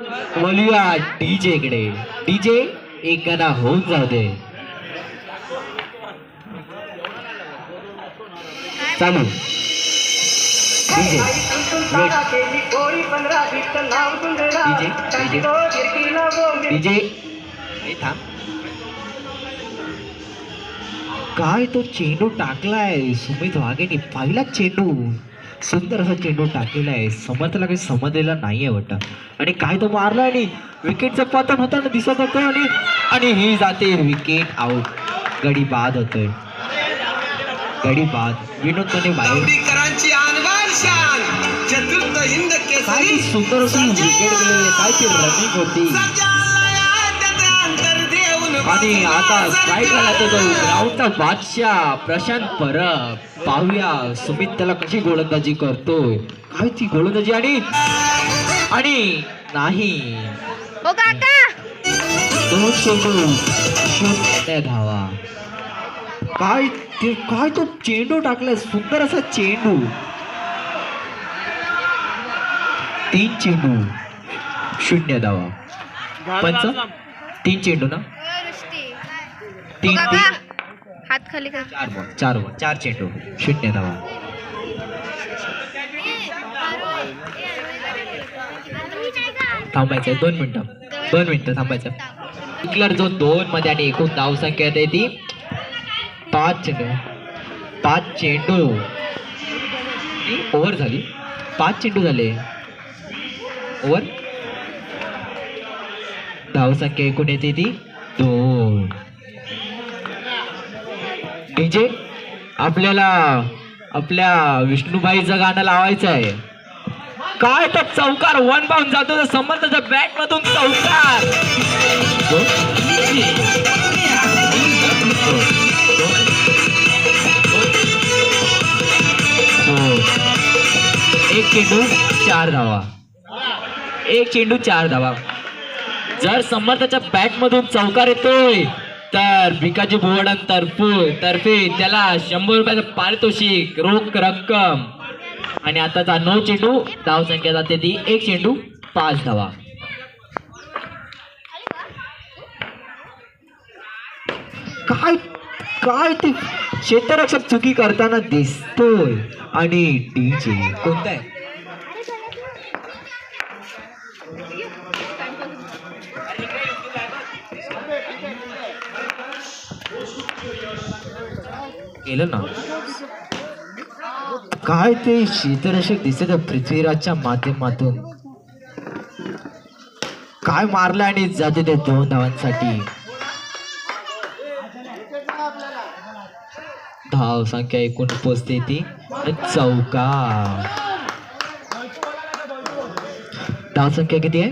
बोलूया डीजे कडे. डीजे एक होऊन जाऊ दे. चालू. डीजे डीजे थांब. काय तो चेंडू टाकलाय? सुमित वाघेने पहिला चेंडू. सुंदर असा चेंडू टाकलेला आहे समर्थला काही समजलेला नाहीये वाटतं. आणि काय तो मारला आणि विकेटचं पतन होताना दिसत होतं आणि आणि ही जाते विकेट आउट गडी बाद होतोय. गडी बाद. विनोद कोणी बाहेर काय सुंदर अशी विकेट गेलेली काय ती रनिंग होती. आणि आता स्ट्राईक झाला तो ग्राउंडचा बादशाह प्रशांत परब. पाहूया सुमित त्याला कशी गोलंदाजी करतोय. काय ती गोलंदाजी आणि आणि नाही. काका! दोन चेंडू शून्य धावा. काय ते काय तो चेंडू टाकलाय सुंदर असा चेंडू. तीन चेंडू. शून्य धावा. पंच? तीन चेंडू ना? तीन तीन. हात खाली कर. चार बॉल चार बॉल चार चेंडू. शून्य धावा थांबायचं दोन मिनिटं. दोन मिनिटं थांबायचं टिकलर जो दोन मध्ये आणि एकूण धाव संख्या येते ती पाच चेंडू. पाच चेंडू. ओव्हर झाली. पाच चेंडू झाले. ओव्हर धाव संख्या एकूण येते ती दोन. डीजे? आपल्याला आपल्या विष्णूबाईचं गाणं लावायचं आहे. काय तर चौकार वन बाउंड जातो तर समर्थाच्या बॅट मधून चौकार. एक चेंडू चार धावा. एक चेंडू चार धावा. जर समर्थाच्या बॅट मधून चौकार येतोय तर भिकाजी भुवडन तरफू तर्फे त्याला शंभर रुपयाचं पारितोषिक रोख रक्कम. आणि आताचा नऊ चेंडू धाव संख्या जाते ती एक चेंडू पाच धावा. काय काय ते क्षेत्ररक्षक चुकी करताना दिसतोय. आणि डीजे कोणता आहे? केलं ना? काय ते क्षेत्ररक्षक दिसत पृथ्वीराजच्या माध्यमातून? काय मारलं आणि जाते ते दोन धावांसाठी? धाव संख्या एकूण पोचते ती चौका धाव संख्या किती आहे?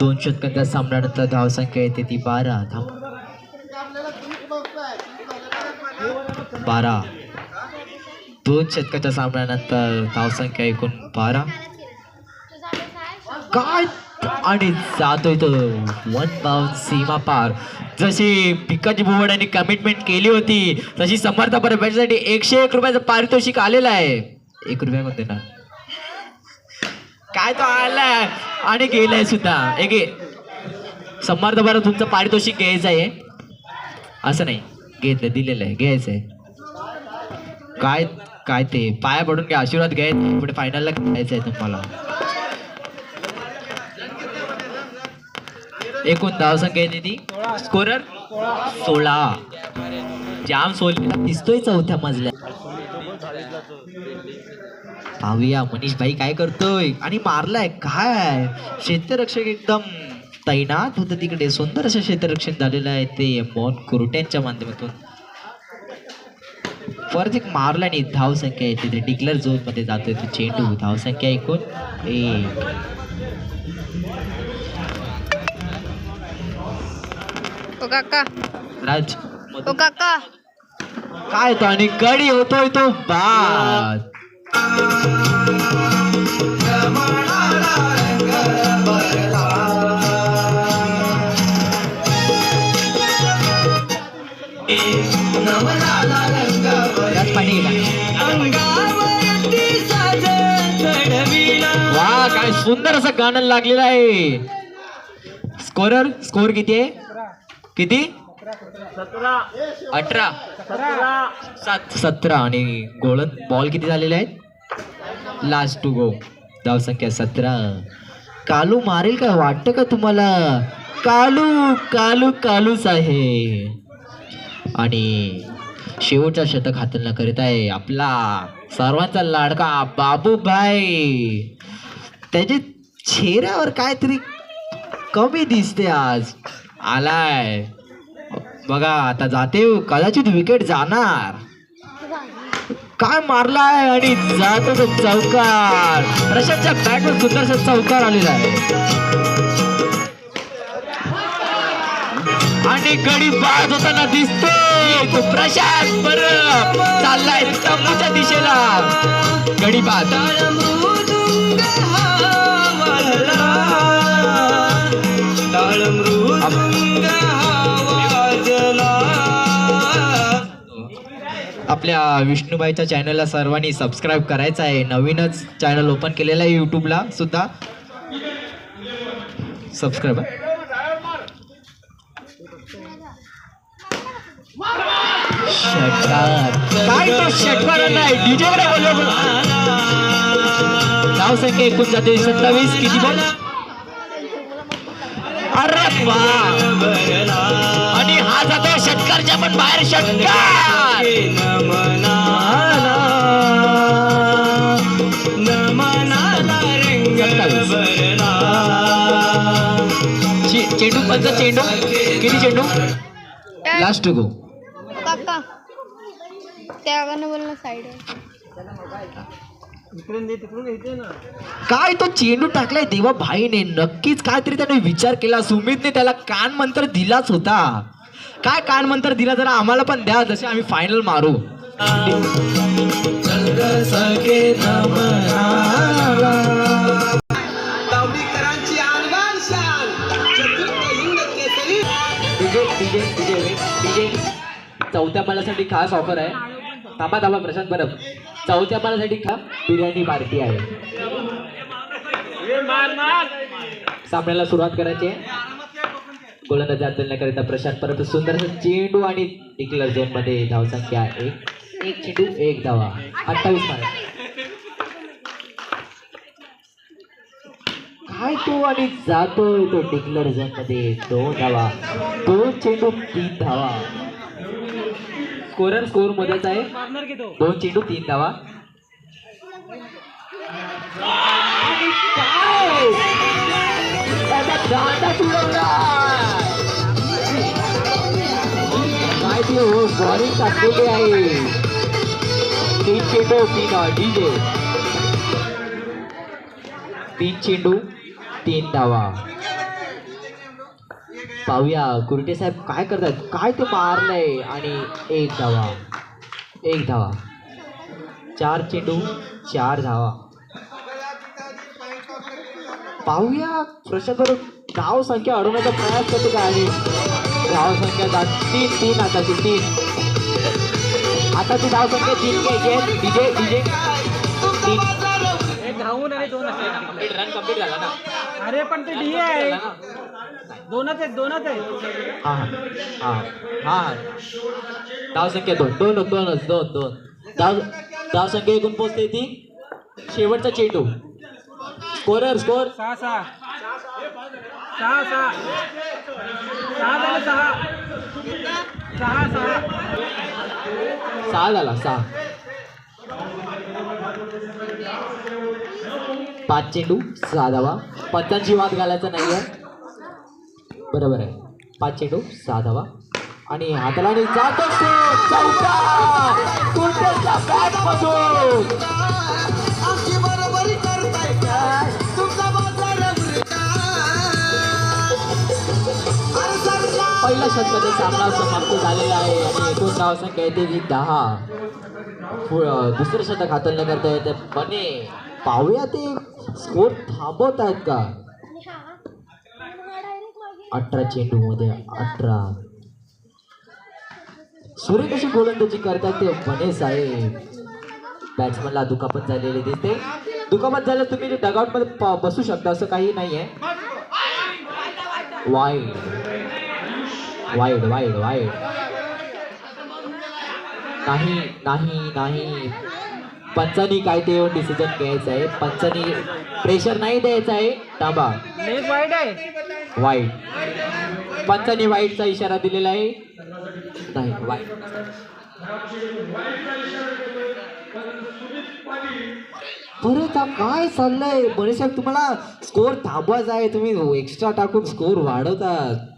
दोन शतकांच्या सामन्यानंतर धाव संख्या येते ती बारा. धाव बारा. दोन शतकाच्या सामन्यानंतर धावसंख्या एकूण बारा. काय? आणि जातोय तो वन बाउंड सीमा पार. जशी पिकाची बोर्ड यांनी कमिटमेंट केली होती तशी समर्थ भेटण्यासाठी एकशे एक रुपयाचं पारितोषिक आलेलं आहे. एक रुपया कोणते ना काय तो आलाय? आणि गेलाय सुद्धा. एक समर्थ बरं तुमचं पारितोषिक घ्यायचं आहे. असं नाही. घेतलं दिलेलं आहे. घ्यायचं आहे. काय काय ते? पाया पडून घ्या आशीर्वाद घ्यायत पुढे फायनलला खेळायचं आहे तुम्हाला. एकूण धाव संख्या येते स्कोरर सोळा. जाम सोलला दिसतोय चौथ्या मजल्या. पाहूया मनीष भाई काय करतोय? आणि मारलाय काय? क्षेत्ररक्षक एकदम तैनात होतं तिकडे. सुंदर असं क्षेत्ररक्षण झालेलं आहे ते. मोहन कुरट्यांच्या माध्यमातून. परत एक मारला आणि धाव संख्या येते. ते डिक्लेअर झोनमध्ये जातोय. तो चेंडू धाव संख्या एकूण एक. काका. राज काका. काय तो आणि गडी होतोय तो बाद. राज सुंदर असं गाणं लागलेलं आहे. स्कोरर स्कोर किती आहे? किती? अठरा. सात. सतरा. आणि गोळन बॉल किती झालेले आहेत? लास्ट टू गो धावसंख्या सतरा. कालू मारेल का? वाटतं का तुम्हाला? कालू कालू कालूच आहे आणि शेवटचा शतक हातांना करीत आहे आपला सर्वांचा लाडका बाबूभाई. त्याच्या चेहऱ्यावर काहीतरी कमी दिसते आज. आलाय. बघा आता जाते हो. कदाचित विकेट जाणार. काय मारलाय आणि जातो तो चौकार. प्रशांतच्या बॅटवर सुंदरसा चौकार आलेला आहे. आणि गडी बाद होताना दिसतोय. तो प्रशांत बर. चाललाय तंबूच्या दिशेला. गडी बाद. आपल्या विष्णूबाईच्या चॅनलला सर्वांनी सबस्क्राईब करायचं आहे. नवीनच चॅनल ओपन केलेलं आहे यूट्यूबला सुद्धा. सबस्क्राईब काय तो षटकार नाही? डीजे नाव संख्या एकूण जाते सत्तावीस किती बॉल? अरे वा षटकारच्या पण बाहेर षटकार चेंडू पंच चेंडू? किती चेंडू? लास्ट गो काका. त्या गाणं बोल ना साईड काय तो चेंडू टाकलाय देवा भाईने? नक्कीच काहीतरी त्याने विचार केला. सुमितने त्याला कान मंत्र दिलाच होता. काय कान मंत्र दिला जरा आम्हाला पण द्या जसे आम्ही फायनल मारू. चौथ्या मालासाठी खास ऑफर आहे. थांबा थांबा प्रशांत बरं चौथ्या मालासाठी खा बिर्याणी पार्टी आहे. सामन्याला सुरुवात करायची आहे. गोलंदाजी हाताळण्याकरिता प्रशांत. परत सुंदर चेंडू आणि डिक्लर झोनमध्ये धावसंख्या एक. एक चेंडू. एक धावा. अठ्ठावीस काय तो आणि जातोय तो डिक्लर झोनमध्ये दोन धावा. दोन चेंडू तीन धावा. स्कोरर स्कोर मध्येच आहे. दोन चेंडू तीन धावा. त्याचा काय? ती हो बॉलिंग टाकलेली आहे. तीन चेंडू तीन डीजे. तीन चेंडू तीन धावा. पाहूया कुर्टे साहेब काय करतात? काय ते मारलंय? आणि एक धावा. एक धावा. चार चेंडू चार धावा. पाहूया प्रशांत बरोबर धाव संख्या अडवण्याचा प्रयास करतो का आणि धाव संख्या जा- तीन तीन आताची तीन. आताची धाव संख्या तीन घ्यायची डीजे डीजे. तीन. रन कंप्लीट झाला ना? अरे पण ते डी आहे. दोनच आहेत दोनच आहेत. हा हा. हा हा. धाव संख्या दोन दोन दोनच दोन दोन. धाव धाव संख्या एकूण पोचते ती शेवटचा चेंडू. स्कोरर स्कोर सहा सहा. सहा सहा. सहा झालं सहा. सहा सहा. सहा झाला सहा. पाच चेंडू सहा धावा. पंचांची वाद घालायचा नाही आहे बरोबर आहे. पाच चेंडू सहा धावा. आणि हाताला जातो षटकाचा सामना समाप्त झालेला आहे आणि एकूण धावसंख्या येते ती दहा. दुसरं शतक हाताळण्या करता येते बने. पाहूया ते स्कोर थांबवत आहेत का? अठरा चेंडू मध्ये अठरा. सूर्य कशी गोलंदाजी करतात ते बने साहेब. बॅट्समनला दुखापत झालेली दिसते. दुखापत झालं तुम्ही डगआउटमध्ये बसू शकता असं काही नाहीये. वाईट वाईड वाईड वाईड नाही नाही नाही. पंचानी काय ते येऊन डिसिजन घ्यायचं आहे. पंचानी प्रेशर नाही द्यायचं आहे. लेग वाईड आहे. वाईट. पंचानी वाईटचा इशारा दिलेला आहे. नाही वाईट. परत काय चाललंय? साहेब तुम्हाला स्कोर थांबवायचा आहे. तुम्ही एक्स्ट्रा टाकून स्कोर वाढवतात.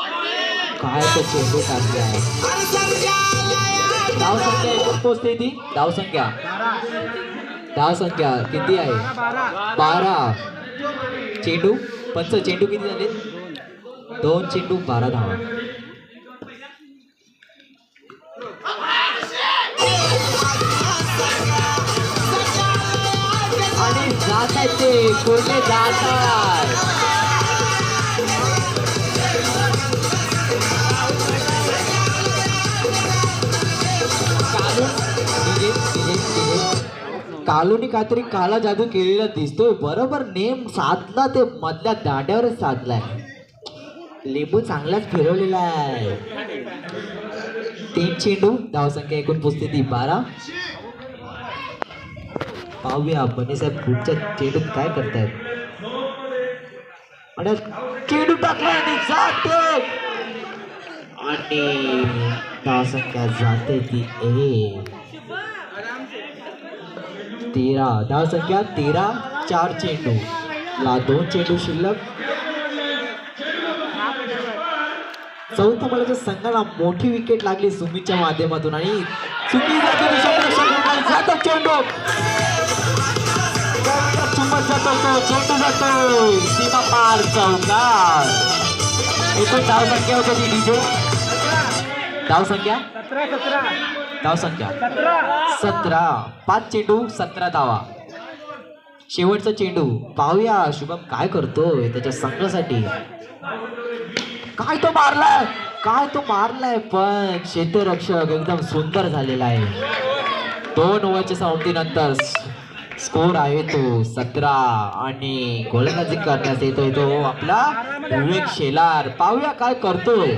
काय तो चेंडू टाकले आहे. अरे धाव संख्या पोचते ती धाव संख्या. बारा संख्या किती आहे? बारा. चेंडू? पंच चेंडू किती झाले? दोन चेंडू बारा धावा. आणि जात आहेत ते कोणते जात कालूनी काहीतरी काला जादू केलेला दिसतोय. बरोबर नेम साधला ते मधल्या दांड्यावरच साधलाय. लिंबू चांगलाच फिरवलेला आहे. तीन चेंडू धावसंख्या एकूण पुसते ती बारा. पाहूया बने साहेब पुढच्या चेंडूत काय करतायत. आणि चेंडू टाकला आणि जाते. आणि धावसंख्या जाते ती एक. तेरा धावसंख्या तेरा चार चेंडू. ला दोन चेंडू शिल्लक. चौथ्या बॉलच्या संघाला मोठी विकेट लागली सुमीच्या माध्यमातून आणि चुकी जाते क्षेत्ररक्षक जातो चेंडू. चुंबक जातो तो चेंडू जातो. सीमा पार चौकार एकूण धाव संख्या होती डीजे धाव संख्या. सतरा सतरा. धाव संख्या. सतरा. पाच चेंडू सतरा धावा. शेवटचा चेंडू. पाहूया शुभम काय करतोय त्याच्या संघासाठी? काय तो मारलाय? काय तो मारलाय? पण क्षेत्ररक्षक एकदम सुंदर झालेला आहे. दोन ओव्हरच्या समाप्तीनंतर स्कोर आहे तो. सतरा आणि गोलंदाजी करण्यास येतोय तो. आपला विवेक शेलार. पाहूया काय करतोय.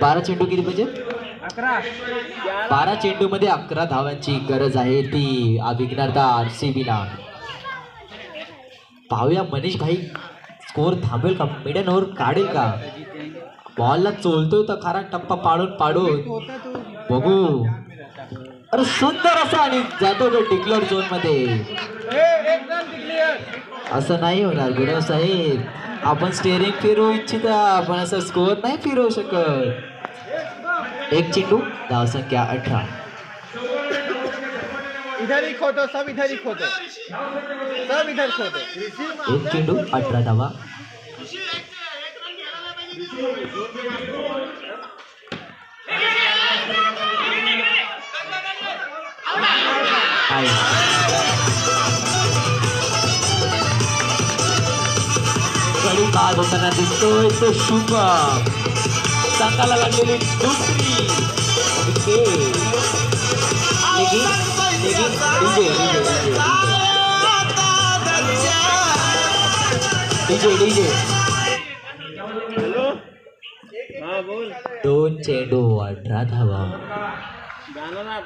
बारा चेंडू किती पाहिजे अकरा. बारा चेंडू मध्ये अकरा धावांची गरज आहे. ती अभिज्ञाता आर सी बीला पाहूया मनीष भाई स्कोर थांबेल का? मिडन ओव्हर काढेल का? बॉलला चोलतोय तर खरा टप्पा पाडून पाडून. बघू. अरे सुंदर असा आणि जातो तो डिक्लेअर झोनमध्ये असं नाही होणार गुरव साहेब. आपण स्टेरिंग फिरवू इच्छिता आपण असं स्कोअर नाही फिरवू शकत. एक चेंडू धाव संख्या अठारह। इधर ही खोदो सब इधर ही खोदो। सब इधर खोदो। एक चेंडू अठरा धावा होताना दिसतोय संघाला लागलेली दुसरी. दोन चेंडू अठरा धावा गाणं ना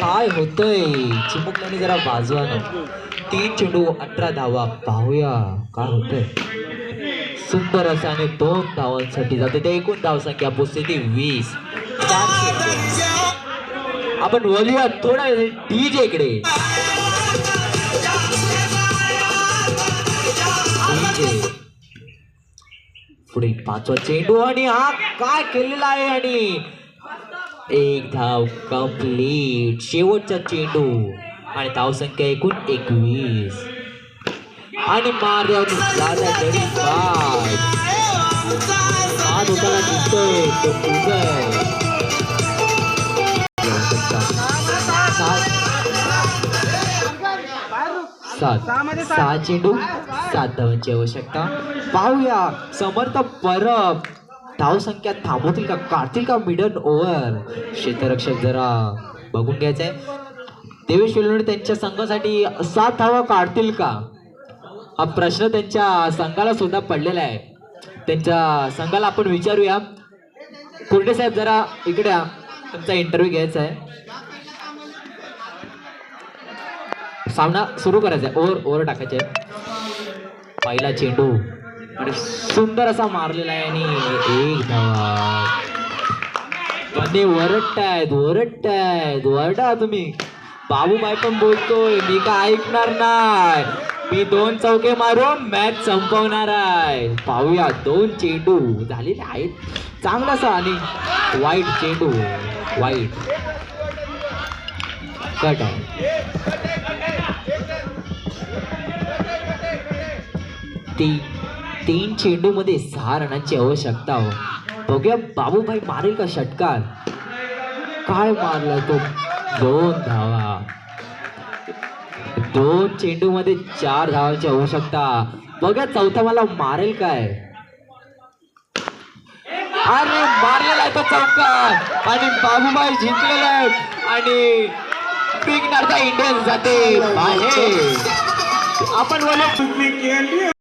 काय होतंय? चिमुकल्याने जरा बाजूला ना तीन चेंडू अठरा धावा. पाहूया काय होतंय. सुंदर असं आणि दोन धावांसाठी जाते. ते एकूण धावसंख्या पोचते ती वीस. आपण बोलूया थोडा डीजे इकडे. पुढे पाचवा चेंडू आणि हा काय केलेला आहे आणि एक धाव कंप्लीट शेवटचा चेंडू आणि धाव संख्या एकूण एकवीस आणि मारल्यावर झाला तरी बाद बाद होताना दिसतोय तो उदय सात सहा चेंडू सात धावांची आवश्यकता पाहूया समर्थ परब धाव संख्या थांबवतील का? काढतील का मिडल ओव्हर? क्षेत्ररक्षक जरा बघून घ्यायचंय. देवेश वेलुंडे त्यांच्या संघासाठी सात धावा काढतील का? हा प्रश्न त्यांच्या संघाला सुद्धा पडलेला आहे. त्यांच्या संघाला आपण विचारूया. कुर्डे साहेब जरा इकडे या. तुमचा इंटरव्ह्यू घ्यायचा आहे. सामना सुरू करायचा आहे. ओव्हर ओव्हर टाकायचे. पहिला चेंडू. आणि सुंदर असा मारलेला आहे आणि एक धावा बंदे वरटतायत वरटतायत वरटा तुम्ही. बाबूबाई पण बोलतोय मी का ऐकणार नाही? मी दोन चौके मारून मॅच संपवणार आहे. पाहूया दोन चेंडू झालेले आहेत. चांगलासा आणि वाईट चेंडू वाईट कट आहे ती तीन चेंडू मध्ये सहा रनांची आवश्यकता हो. बघूया बाबूभाई मारेल का षटकार? काय मारला तो? दोन धावा. दोन चेंडू मध्ये चार धावांची आवश्यकता. बघा चौथा मला मारेल काय? अरे मारलेला आहे तो चौकार. आणि बाबूबाई जिंकलेला आहे आणि बिग इंडियन जाते आपण बोलू